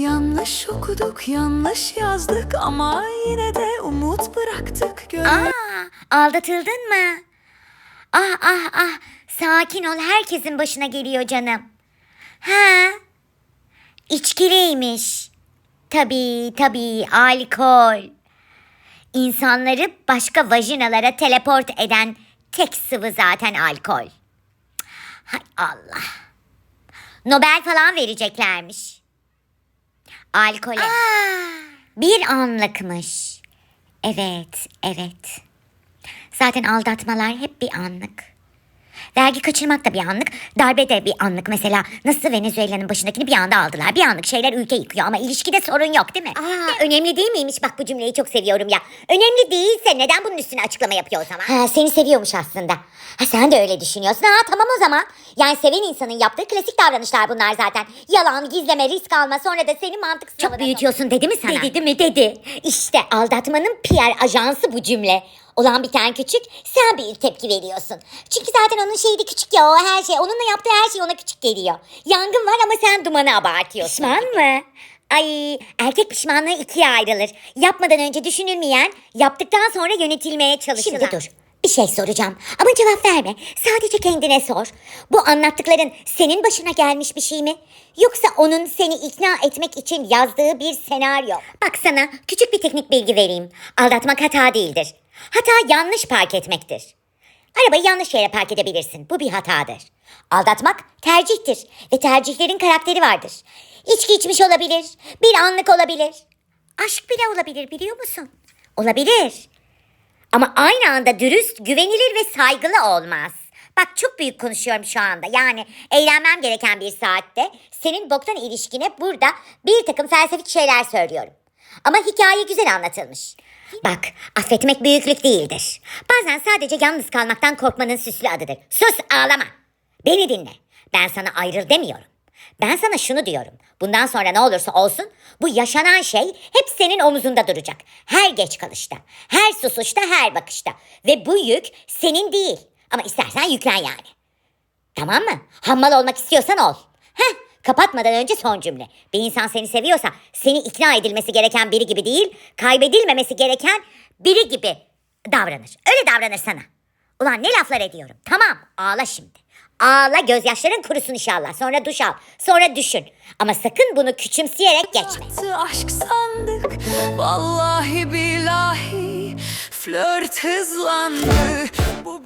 Yanlış okuduk, yanlış yazdık ama yine de umut bıraktık. Göre Aa, aldatıldın mı? Ah ah ah, sakin ol herkesin başına geliyor canım. Ha? İçkiliymiş. Tabii tabii alkol. İnsanları başka vajinalara teleport eden tek sıvı zaten alkol. Hay Allah. Nobel falan vereceklermiş. Alkole. Bir anlıkmış. Evet, evet. Zaten aldatmalar hep bir anlık. Vergi kaçırmak da bir anlık, darbe de bir anlık. Mesela nasıl Venezuela'nın başındakini bir anda aldılar. Bir anlık şeyler ülke yıkıyor ama ilişkide sorun yok değil mi? Aa, önemli değil miymiş? Bak bu cümleyi çok seviyorum ya. Önemli değilse neden bunun üstüne açıklama yapıyor o zaman? Ha, seni seviyormuş aslında. Ha, sen de öyle düşünüyorsun. Ha tamam o zaman. Yani seven insanın yaptığı klasik davranışlar bunlar zaten. Yalan, gizleme, risk alma sonra da senin mantık Çok büyütüyorsun dedi mi sana? Dedi mi dedi. İşte aldatmanın PR ajansı bu cümle. Olan bir tane küçük sen bir tepki veriyorsun. Çünkü zaten onun şeyi de küçük ya o her şey. Onunla yaptığı her şey ona küçük geliyor. Yangın var ama sen dumanı abartıyorsun. Pişman mı? Ay erkek pişmanlığı ikiye ayrılır. Yapmadan önce düşünülmeyen, yaptıktan sonra yönetilmeye çalışılan. Şimdi dur. Bir şey soracağım ama cevap verme. Sadece kendine sor. Bu anlattıkların senin başına gelmiş bir şey mi? Yoksa onun seni ikna etmek için yazdığı bir senaryo. Bak sana küçük bir teknik bilgi vereyim. Aldatmak hata değildir. Hata yanlış park etmektir. Arabayı yanlış yere park edebilirsin. Bu bir hatadır. Aldatmak tercihtir ve tercihlerin karakteri vardır. İçki içmiş olabilir, bir anlık olabilir. Aşk bile olabilir biliyor musun? Olabilir. Ama aynı anda dürüst, güvenilir ve saygılı olmaz. Bak çok büyük konuşuyorum şu anda. Yani eğlenmem gereken bir saatte senin boktan ilişkine burada bir takım felsefik şeyler söylüyorum. Ama hikaye güzel anlatılmış. Bak affetmek büyüklük değildir. Bazen sadece yalnız kalmaktan korkmanın süslü adıdır. Sus ağlama. Beni dinle. Ben sana ayrıl demiyorum. Ben sana şunu diyorum. Bundan sonra ne olursa olsun bu yaşanan şey hep senin omuzunda duracak. Her geç kalışta, her susuşta, her bakışta. Ve bu yük senin değil. Ama istersen yüklen yani. Tamam mı? Hammal olmak istiyorsan ol. Kapatmadan önce son cümle. Bir insan seni seviyorsa seni ikna edilmesi gereken biri gibi değil, kaybedilmemesi gereken biri gibi davranır. Öyle davranır sana. Ulan ne laflar ediyorum. Tamam ağla şimdi. Ağla gözyaşların kurusun inşallah. Sonra duş al. Sonra düşün. Ama sakın bunu küçümseyerek geçme. Bahtı aşk sandık Vallahi billahi Flört hızlandı Bu